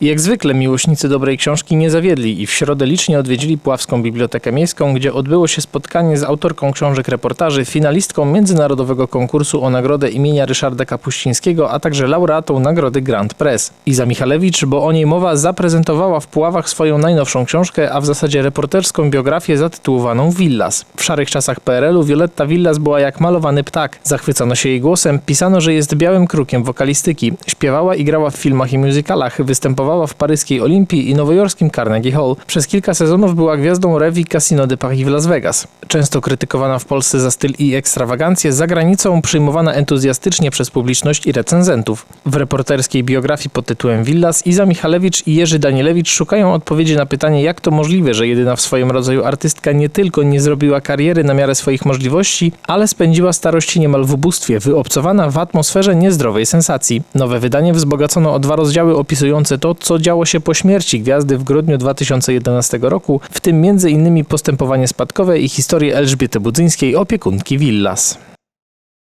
Jak zwykle miłośnicy dobrej książki nie zawiedli i w środę licznie odwiedzili Puławską Bibliotekę Miejską, gdzie odbyło się spotkanie z autorką książek reportaży, finalistką międzynarodowego konkursu o nagrodę imienia Ryszarda Kapuścińskiego, a także laureatą nagrody Grand Press. Iza Michalewicz, bo o niej mowa, zaprezentowała w Puławach swoją najnowszą książkę, a w zasadzie reporterską biografię zatytułowaną Villas. W szarych czasach PRL-u Violetta Villas była jak malowany ptak. Zachwycono się jej głosem, pisano, że jest białym krukiem wokalistyki. Śpiewała i grała w filmach i musicalach, występowała w paryskiej Olimpii i nowojorskim Carnegie Hall. Przez kilka sezonów była gwiazdą rewi Casino de Paris w Las Vegas. Często krytykowana w Polsce za styl i ekstrawagancję, za granicą przyjmowana entuzjastycznie przez publiczność i recenzentów. W reporterskiej biografii pod tytułem Villas Iza Michalewicz i Jerzy Danielewicz szukają odpowiedzi na pytanie, jak to możliwe, że jedyna w swoim rodzaju artystka nie tylko nie zrobiła kariery na miarę swoich możliwości, ale spędziła starości niemal w ubóstwie, wyobcowana w atmosferze niezdrowej sensacji. Nowe wydanie wzbogacono o dwa rozdziały opisujące to, co działo się po śmierci gwiazdy w grudniu 2011 roku, w tym m.in. postępowanie spadkowe i historię Elżbiety Budzyńskiej, opiekunki Villas.